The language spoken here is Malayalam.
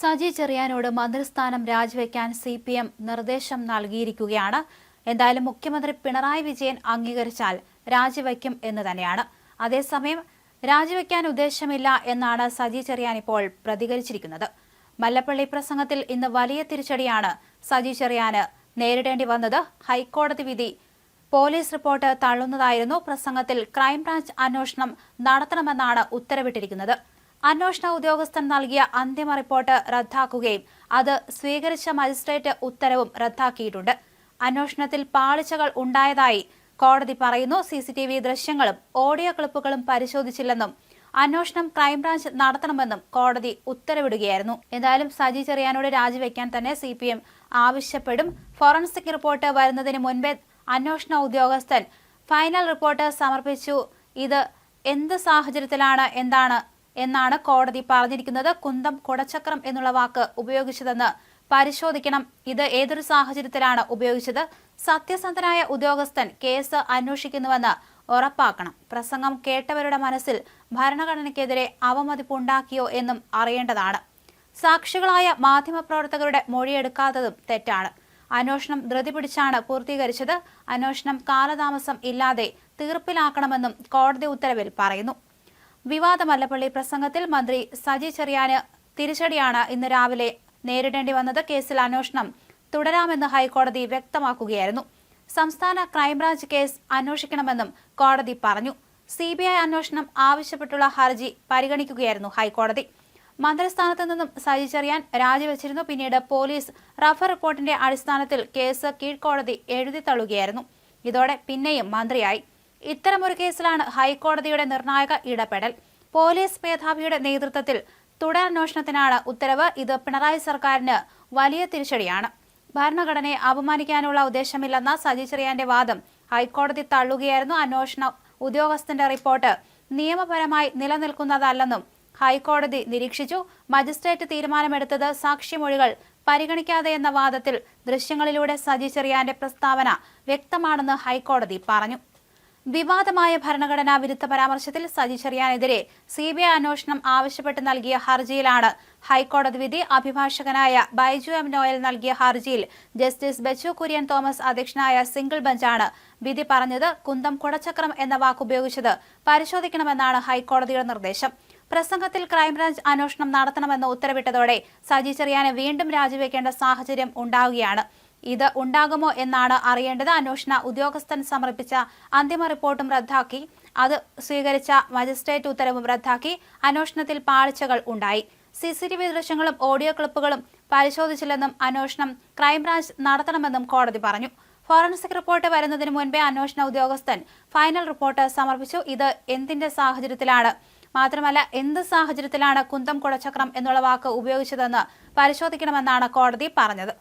സജി ചെറിയാനോട് മന്ത്രിസ്ഥാനം രാജിവെക്കാൻ സി പി എം നിർദ്ദേശം നൽകിയിരിക്കുകയാണ്. എന്തായാലും മുഖ്യമന്ത്രി പിണറായി വിജയൻ അംഗീകരിച്ചാൽ രാജിവെക്കും എന്ന് തന്നെയാണ്. അതേസമയം രാജിവെക്കാൻ ഉദ്ദേശമില്ല എന്നാണ് സജി ചെറിയാൻ ഇപ്പോൾ പ്രതികരിച്ചിരിക്കുന്നത്. മല്ലപ്പള്ളി പ്രസംഗത്തിൽ ഇന്ന് വലിയ തിരിച്ചടിയാണ് സജി ചെറിയാന് നേരിടേണ്ടി വന്നത്. ഹൈക്കോടതി വിധി പോലീസ് റിപ്പോർട്ട് തള്ളുന്നതായിരുന്നു. പ്രസംഗത്തിൽ ക്രൈംബ്രാഞ്ച് അന്വേഷണം നടത്തണമെന്നാണ് ഉത്തരവിട്ടിരിക്കുന്നത്. അന്വേഷണ ഉദ്യോഗസ്ഥൻ നൽകിയ അന്തിമ റിപ്പോർട്ട് റദ്ദാക്കുകയും അത് സ്വീകരിച്ച മജിസ്ട്രേറ്റ് ഉത്തരവും റദ്ദാക്കിയിട്ടുണ്ട്. അന്വേഷണത്തിൽ പാളിച്ചകൾ ഉണ്ടായതായി കോടതി പറയുന്നു. സി സി ടി വി ദൃശ്യങ്ങളും ഓഡിയോ ക്ലിപ്പുകളും പരിശോധിച്ചില്ലെന്നും അന്വേഷണം ക്രൈംബ്രാഞ്ച് നടത്തണമെന്നും കോടതി ഉത്തരവിടുകയായിരുന്നു. എന്തായാലും സജി ചെറിയാനോട് രാജിവെക്കാൻ തന്നെ സി പി എം ആവശ്യപ്പെടും. ഫോറൻസിക് റിപ്പോർട്ട് വരുന്നതിന് മുൻപേ അന്വേഷണ ഉദ്യോഗസ്ഥൻ ഫൈനൽ റിപ്പോർട്ട് സമർപ്പിച്ചു. ഇത് എന്ത് സാഹചര്യത്തിലാണ്? എന്താണ് എന്നാണ് കോടതി പറഞ്ഞിരിക്കുന്നത്. കുന്തം കുടച്ചക്രം എന്നുള്ള വാക്ക് ഉപയോഗിച്ചതെന്ന് പരിശോധിക്കണം. ഇത് ഏതൊരു സാഹചര്യത്തിലാണ് ഉപയോഗിച്ചത്? സത്യസന്ധനായ ഉദ്യോഗസ്ഥൻ കേസ് അന്വേഷിക്കുന്നുവെന്ന് ഉറപ്പാക്കണം. പ്രസംഗം കേട്ടവരുടെ മനസ്സിൽ ഭരണഘടനയ്ക്കെതിരെ അവമതിപ്പുണ്ടാക്കിയോ എന്നും അറിയേണ്ടതാണ്. സാക്ഷികളായ മാധ്യമപ്രവർത്തകരുടെ മൊഴിയെടുക്കാത്തതും തെറ്റാണ്. അന്വേഷണം ധൃതി പിടിച്ചാണ് പൂർത്തീകരിച്ചത്. അന്വേഷണം കാലതാമസം ഇല്ലാതെ തീർപ്പിലാക്കണമെന്നും കോടതി ഉത്തരവിൽ പറയുന്നു. വിവാദ മല്ലപ്പള്ളി പ്രസംഗത്തിൽ മന്ത്രി സജി ചെറിയാന് തിരിച്ചടിയാണ് ഇന്ന് രാവിലെ നേരിടേണ്ടി വന്നത് കേസിൽ അന്വേഷണം തുടരാമെന്ന് ഹൈക്കോടതി വ്യക്തമാക്കുകയായിരുന്നു. സംസ്ഥാന ക്രൈംബ്രാഞ്ച് കേസ് അന്വേഷിക്കണമെന്നും കോടതി പറഞ്ഞു. സി ബി ഐ അന്വേഷണം ആവശ്യപ്പെട്ടുള്ള ഹർജി പരിഗണിക്കുകയായിരുന്നു ഹൈക്കോടതി. മന്ത്രിസ്ഥാനത്ത് നിന്നും സജി ചെറിയാൻ രാജിവെച്ചിരുന്നു. പിന്നീട് പോലീസ് റഫർ റിപ്പോർട്ടിന്റെ അടിസ്ഥാനത്തിൽ കേസ് കീഴ്ക്കോടതി എഴുതി തള്ളുകയായിരുന്നു. ഇതോടെ പിന്നെയും മന്ത്രിയായി. ഇത്തരമൊരു കേസിലാണ് ഹൈക്കോടതിയുടെ നിർണായക ഇടപെടൽ. പോലീസ് മേധാവിയുടെ നേതൃത്വത്തിൽ തുടരന്വേഷണത്തിനാണ് ഉത്തരവ്. ഇത് പിണറായി സർക്കാരിന് വലിയ തിരിച്ചടിയാണ്. ഭരണഘടനയെ അപമാനിക്കാനുള്ള ഉദ്ദേശമില്ലെന്ന സജി ചെറിയാന്റെ വാദം ഹൈക്കോടതി തള്ളുകയായിരുന്നു. അന്വേഷണ ഉദ്യോഗസ്ഥന്റെ റിപ്പോർട്ട് നിയമപരമായി നിലനിൽക്കുന്നതല്ലെന്നും ഹൈക്കോടതി നിരീക്ഷിച്ചു. മജിസ്ട്രേറ്റ് തീരുമാനമെടുത്തത് സാക്ഷിമൊഴികൾ പരിഗണിക്കാതെ എന്ന വാദത്തിൽ ദൃശ്യങ്ങളിലൂടെ സജി ചെറിയാന്റെ പ്രസ്താവന വ്യക്തമാണെന്ന് ഹൈക്കോടതി പറഞ്ഞു. വിവാദമായ ഭരണഘടനാ വിരുദ്ധ പരാമർശത്തിൽ സജി ചെറിയാനെതിരെ സി ബി ഐ അന്വേഷണം ആവശ്യപ്പെട്ട് നൽകിയ ഹർജിയിലാണ് ഹൈക്കോടതി വിധി അഭിഭാഷകനായ ബൈജു എം നോയൽ നൽകിയ ഹർജിയിൽ ജസ്റ്റിസ് ബച്ചു കുര്യൻ തോമസ് അധ്യക്ഷനായ സിംഗിൾ ബെഞ്ചാണ് വിധി പറഞ്ഞത് കുന്തം കുടച്ചക്രം എന്ന വാക്കുപയോഗിച്ചത് പരിശോധിക്കണമെന്നാണ് ഹൈക്കോടതിയുടെ നിർദ്ദേശം. പ്രസംഗത്തിൽ ക്രൈംബ്രാഞ്ച് അന്വേഷണം നടത്തണമെന്ന് ഉത്തരവിട്ടതോടെ സജി ചെറിയാനെ വീണ്ടും രാജിവെക്കേണ്ട സാഹചര്യം ഉണ്ടാവുകയാണ്. ഇത് ഉണ്ടാകുമോ എന്നാണ് അറിയേണ്ടത്. അന്വേഷണ ഉദ്യോഗസ്ഥൻ സമർപ്പിച്ച അന്തിമ റിപ്പോർട്ടും റദ്ദാക്കി. അത് സ്വീകരിച്ച മജിസ്ട്രേറ്റ് ഉത്തരവും റദ്ദാക്കി. അന്വേഷണത്തിൽ പാളിച്ചകൾ ഉണ്ടായി. സി സി ടി വി ദൃശ്യങ്ങളും ഓഡിയോ ക്ലിപ്പുകളും പരിശോധിച്ചില്ലെന്നും അന്വേഷണം ക്രൈംബ്രാഞ്ച് നടത്തണമെന്നും കോടതി പറഞ്ഞു. ഫോറൻസിക് റിപ്പോർട്ട് വരുന്നതിന് മുൻപേ അന്വേഷണ ഉദ്യോഗസ്ഥൻ ഫൈനൽ റിപ്പോർട്ട് സമർപ്പിച്ചു. ഇത് എന്തിന്റെ സാഹചര്യത്തിലാണ്? മാത്രമല്ല എന്ത് സാഹചര്യത്തിലാണ് കുന്തം കുടച്ചക്രം എന്നുള്ള വാക്ക് ഉപയോഗിച്ചതെന്ന് പരിശോധിക്കണമെന്നാണ് കോടതി പറഞ്ഞത്.